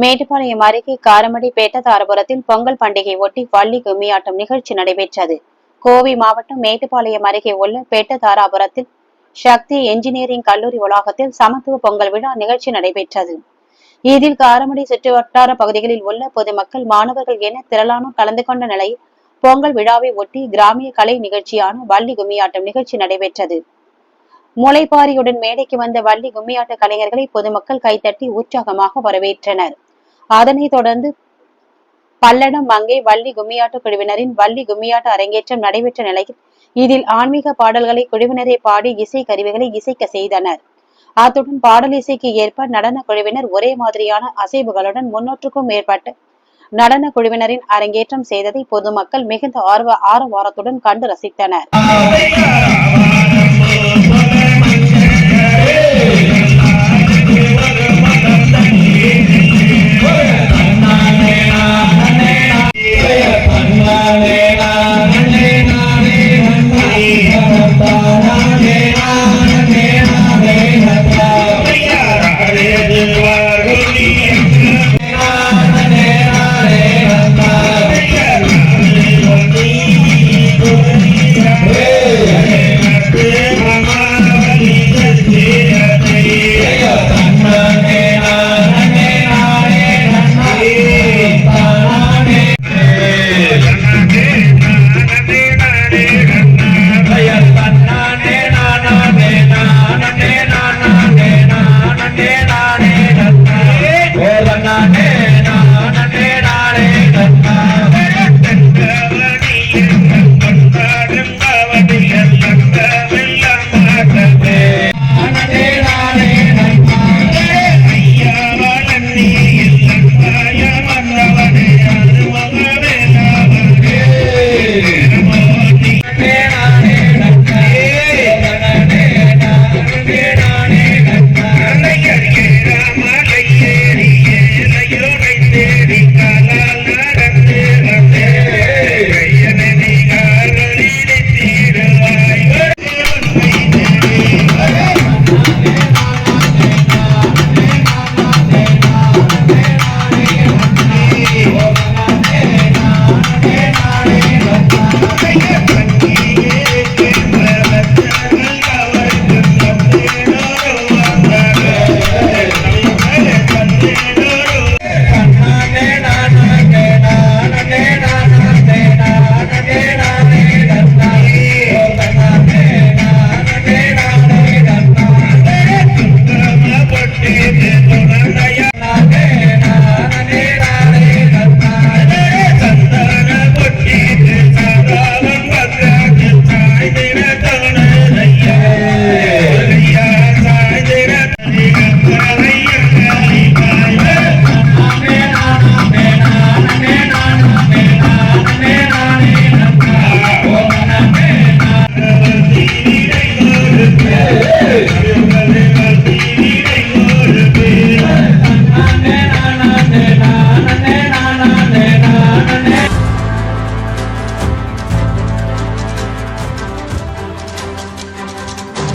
மேட்டுப்பாளையம் அருகே காரமடி பேட்டதாரபுரத்தில் பொங்கல் பண்டிகை ஒட்டி வள்ளி கும்மியாட்டம் நிகழ்ச்சி நடைபெற்றது. கோவை மாவட்டம் மேட்டுப்பாளையம் அருகே உள்ள பேட்டதாராபுரத்தில் சக்தி என்ஜினியரிங் கல்லூரி வளாகத்தில் சமத்துவ பொங்கல் விழா நிகழ்ச்சி நடைபெற்றது. இதில் காரமடி சுற்று வட்டார பகுதிகளில் உள்ள பொதுமக்கள் மாணவர்கள் என திரளான கலந்து கொண்ட நிலையில் பொங்கல் விழாவை ஒட்டி கிராமிய கலை நிகழ்ச்சியான வள்ளி கும்மியாட்டம் நிகழ்ச்சி நடைபெற்றது. முளைப்பாரியுடன் மேடைக்கு வந்த வள்ளி கும்மியாட்ட கலைஞர்களை பொதுமக்கள் கைத்தட்டி உற்சாகமாக வரவேற்றனர். அதனைத் தொடர்ந்து பல்லடம் மங்கை வள்ளி கும்மியாட்ட குழுவினரின் வள்ளி கும்மியாட்ட அரங்கேற்றம் நடைபெற்ற நிலையில் இதில் ஆன்மீக பாடல்களை குழுவினரை பாடி இசை கருவிகளை இசைக்க செய்தனர். அத்துடன் பாடல் இசைக்கு ஏற்ப நடன குழுவினர் ஒரே மாதிரியான அசைவுகளுடன் முன்னூற்றுக்கும் மேற்பட்ட நடன குழுவினரின் அரங்கேற்றம் செய்ததை பொதுமக்கள் மிகுந்த ஆர்வ ஆரவாரத்துடன் கண்டு ரசித்தனர்.